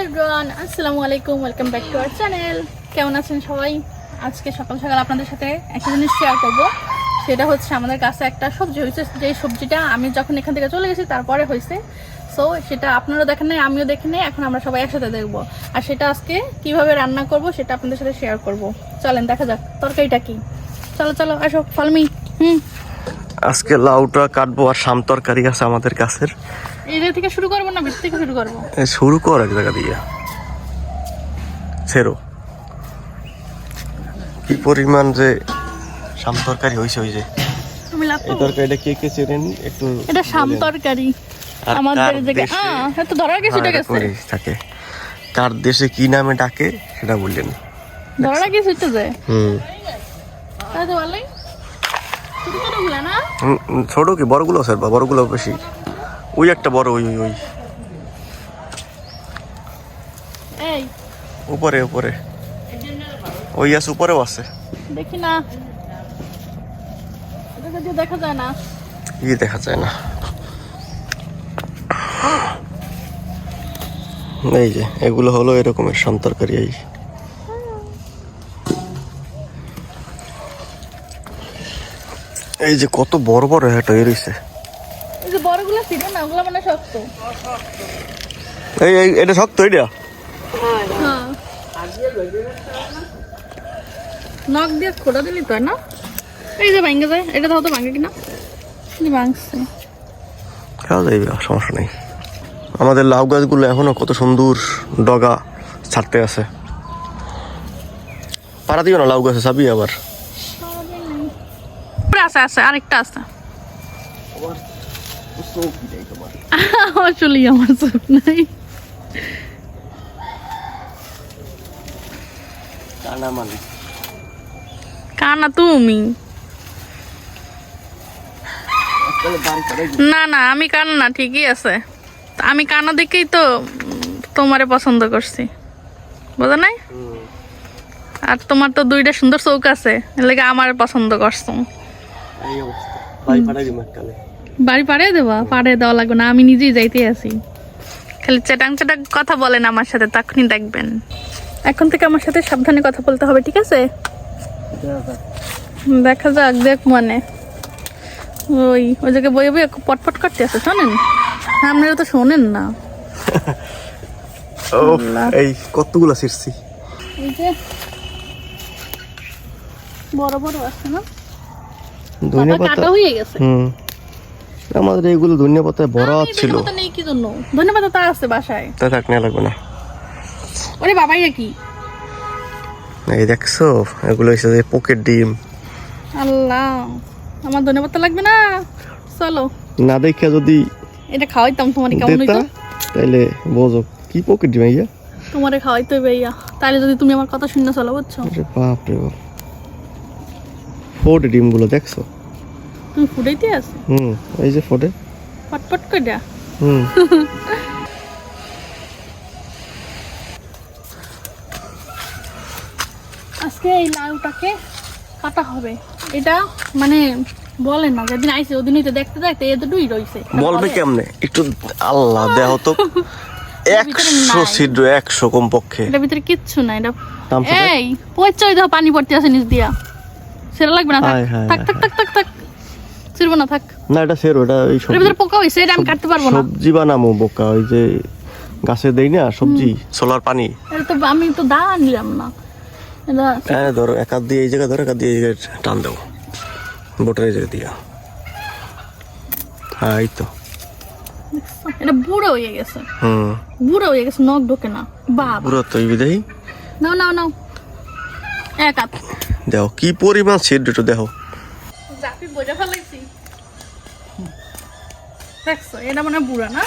Hello everyone আসসালামু আলাইকুম welcome back to our channel কেমন আছেন সবাই? আজকে সকাল সকাল আপনাদের সাথে একটা জিনিস শেয়ার করব। সেটা হচ্ছে আমাদের কাছে একটা সবজি হয়েছে। যে সবজিটা আমি যখন এখান থেকে চলে গেছি, তারপরে হয়েছে। সো সেটা আপনারা দেখেন নাই, আমিও দেখে নাই। এখন আমরা সবাই একসাথে দেখব। আর সেটা আজকে কীভাবে রান্না করব, সেটা আপনাদের সাথে শেয়ার করব। চলেন, দেখা যাক, তরকারিটা কি? চলো চলো, আসো ফলমি হুম। আজকে লাউটা কাটবো আর শাম তরকারি আছে আমাদের কাছের। এই জায়গা থেকে শুরু করব না ভিতর থেকে শুরু করব? শুরু কর এক জায়গা দিয়ে। ছেড়ো। কি পরিমাণ যে শাম তরকারি হয়েছে ওই যে। এই তরকারিটা কে কে চেনেন? একটু এটা শাম তরকারি। আমাদের জায়গায় দেশে- ধরা গেছে হ্যাঁ, এটা গেছে থাকে। কার দেশে কি নামে ডাকে সেটা বললেন। ধরা গেছে তো যে। তাই তো ভালোই হুম, ছোট কি? বড়গুলো স্যার বড়গুলো বেশি? ওই একটা বড় ওই ওই ওই। এই। উপরে উপরে। ওই আছে উপরেও আছে। দেখি না। দেখা যায় না। ই দেখা যায় না। এই যে এগুলো হলো এরকমের সন্তরকারি এই। এই যে কত বড় বড় এ রয়েছে এই ছিল না ওগুলো মানে শক্ত। এই এই এটা শক্ত এটা? হ্যাঁ। নখ দিয়ে খোলা দিলি তো না? এই যে ভাঙ্গে যায় এটা তাও তো ভাঙ্গে কিনা। কি ভাঙছে। খাওয়া যাইবে সমস্যা নেই। আমাদের লাউ গাছগুলো এখনও কত সুন্দর ডগা ছাড়তে আছে। পাড়া দিও না লাউ গাছে চাবি আবার। আছে আছে আরেকটা আছে। আসলেই আমার চোখ নাই। কানা তুমি? না না আমি কানা না ঠিকই আছে। আমি কানা দেখেই তো তোমারে পছন্দ করছি। বোঝা নাই? আর তোমার তো দুইটা সুন্দর চৌক আছে এর লেগে আমার পছন্দ করছ। বাড়ি পাড়িয়ে দেবা পাড়িয়ে দেওয়া লাগবে না আমি নিজেই যাইতে আছি। খালি চেটাং চেটাং কথা বলেন আমার সাথে তখনই দেখবেন। এখন থেকে আমার সাথে সাবধানে কথা বলতে হবে ঠিক আছে? দেখা যাক দেখ মানে। ওই ওই জায়গায় বয়ে বয়ে পটপট করতে আছে শোনেন? আপনারা তো শোনেন না। এই কতগুলো ছিড়ছি। এই যে বড় বড় আছে না? পাতা কাটা হয়ে গেছে। হুম। আমাদের এইগুলো ধনিয়া পাতায় ভরা ছিল। নেই কি জন্য? তা আছে বাসায়। তা থাক নেওয়া লাগবে না। ওরে বাবাই কি এই দেখছ এগুলো হচ্ছে যে পকেট ডিম। আল্লাহ আমার ধন্যবাদ লাগবে না। চলো। না দেখে যদি এটা খাওয়াইতাম তোমার কেমন হইতো? তাইলে বোঝো কি পকেট ডিম ইয়া তোমারে খাওয়াইতে হবে ইয়া তাহলে যদি তুমি আমার কথা শুনে চলো বুঝছ? আরে বাপ রে বাপ। ফোর্ড ডিমগুলো দেখছ? ফুটাইতে আছে? হুম এই যে ফোর্ডে পটপট করে হুম। আজকে এই লাউটাকে কাটা হবে। এটা মানে বলে না যেদিন আইসে ওদিনই তো দেখতে দেখতে এতটুই রইছে। বলবে কেমনে? একটু আল্লাহ দেহ তো একশো নাই। ছিদ্র একশো কমপক্ষে। এটার ভিতরে কিচ্ছু না এটা এই পয়সাই দাও পানি পড়তে আছে নিচ দিয়া। সেটা লাগবে না? থাক থাক থাক থাক থাক থাক ছিড়বো না থাক। না এটা সের ওটা এটার সবজি ভিতরে পোকা হয়েছে এটা আমি কাটতে পারব না। সবজি বানামো বোকা ওই যে গাছে দেই না সবজি সোলার পানি। এটা তো আমি তো দা নিলাম না। এটা হ্যাঁ ধরো এক হাত দিয়ে এই জায়গা ধরো এক হাত দিয়ে এই জায়গায় টান দেবো। বোটের এই জায়গা দিয়া। হ্যাঁ এই তো। এটা বুড়ো হয়ে গেছে। হুম। বুড়ো হয়ে গেছে নখ ঢোকে না। বাবা। পুরো তো এই বিদায়ী নাও নাও নাও। এক হাত। দেখো কি পরিমাণ একটু দেখো। জাপি বোঝা ফেলাইছি দেখছ এটা মানে বুড়া না?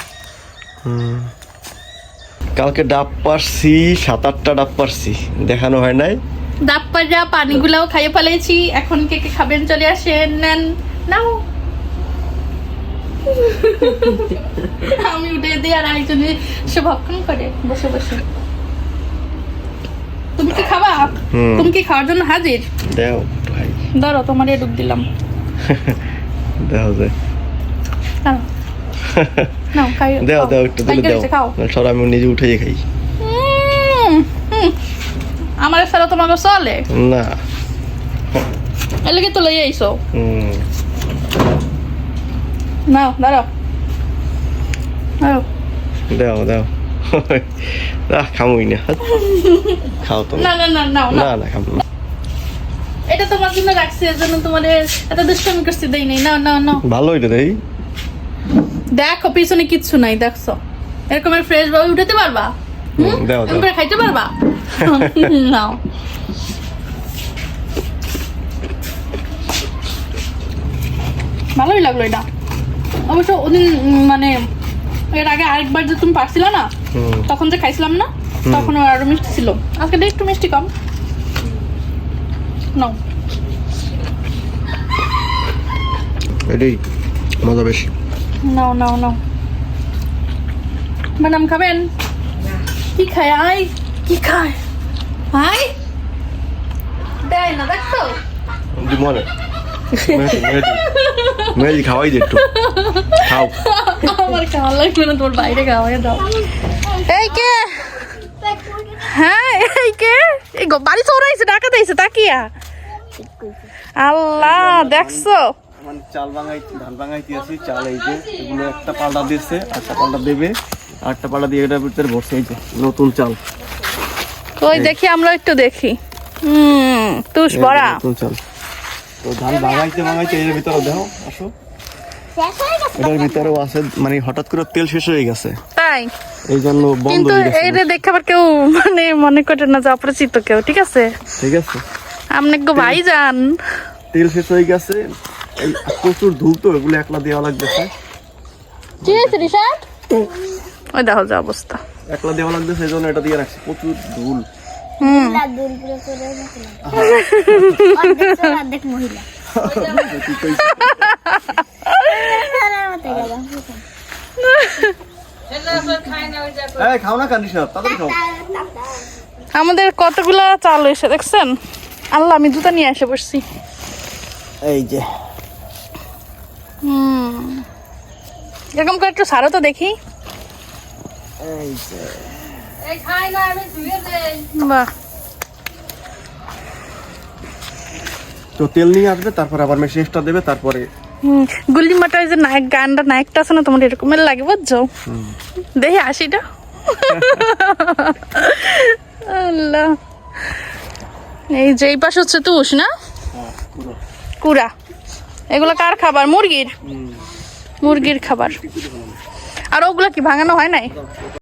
কালকে ডাব পারছি সাত আটটা ডাব পারছি দেখানো হয় নাই। ডাব পাজা পানিগুলাও খাইয়ে ফেলাইছি এখন কে কে খাবেন চলে আসেন নেন নাও। আমি উঠে দিই আর আরেকজন সে ভক্ষণ করে বসে বসে। তুমি কি খাবা। তুমি কি খাওয়ার জন্য হাজির? দেও ভাই। ধরো তোমার এডুক দিলাম। দেও যে। নাও নাও খাই দেও খাও। দেও একটু তুলে দেও। সর আমি নিজে উঠে খাই। আমার ছাড়া তোমাকে চলে? না। এর লেগে তো লই আইসো নাও দাঁড়াও। দাও দাও। না খামুই না। খাও তো না না না না না না খাব না। এটা তোমার জন্য রাখছি এর জন্য তোমাদের এত দুষ্টামি করছি দেই নাই। না না না ভালো এটা দেই। দেখো পিছনে কিচ্ছু নাই দেখছ? এরকমের ফ্রেশ ভাবে উঠাতে পারবা? হুম, এরকম করে খাইতে পারবা? নাও। ভালোই লাগল এটা। অবশ্য ওদিন মানে এর আগে আরেকবার যে তুমি পারছিল না তখন যে খাইছিলাম না তখন আরও মিষ্টি ছিল। আজকে একটু মিষ্টি কম। নাও। এটাই মজা বেশি। নাও নাও নাও ম্যাডাম খাবেন কি খায় আই কি খায় আই দেয় না মনে খাওয়াই দে একটু খাও আমার খাওয়া লাগবে না তোর বাইরে খাওয়াই দাও এই কে হ্যাঁ এই কে এই বাড়ি চৌরাইছে ডাকা দিয়েছে তাকিয়া আল্লাহ দেখছ মানে চাল বাঙাইতে ধান বাঙাইতে আছি চাল এই যে এগুলো একটা পাল্টা দিচ্ছে একটা পাল্টা দেবে আরেকটা পাল্টা দিয়ে এটার ভিতরে ভরছে এই যে নতুন চাল। কই দেখি আমরা একটু দেখি। হুম তুষ বড়া। নতুন চাল। তো ধান বাঙাইতে বাঙাইতে এর ভিতরে দেখো আসো। এটার ভিতরেও আছে মানে হঠাৎ করে তেল শেষ হয়ে গেছে। তাই? এই জন্য বন্ধ হয়ে গেছে। এইটা দেখে আবার কেউ মানে মনে করে না যে অপরিচিত কেউ ঠিক আছে? ঠিক আছে। আপনি গো ভাই যান তেল শেষ হয়ে গেছে প্রচুর ধূপ তো এগুলো একলা দেওয়া লাগতেছে। কি হয়েছে রিশাদ? ওই দেখো যে অবস্থা। একলা দেওয়া লাগতেছে এই জন্য এটা দিয়ে রাখছি। প্রচুর ধুল। আমাদের কতগুলা চাল এসে দেখছেন? আল্লাহ আমি জুতা নিয়ে এসে বসছি। এই যে। হুম। এরকম করে একটু সারো তো দেখি। এই যে বাহ। তো তেল নিয়ে আসবে তারপর আবার মেশিনটা দেবে তারপরে হুম, গুল্লি মাটা ওই যে নায়ক গানটা নায়কটা আছে না তোমার এরকমের লাগে বুঝছ? দেখি হাসিটা। আল্লাহ। এই যে এই পাশে হচ্ছে তুষ না? কুড়া। এগুলো কার খাবার? মুরগির? মুরগির খাবার। আর ওগুলো কি ভাঙানো হয় নাই?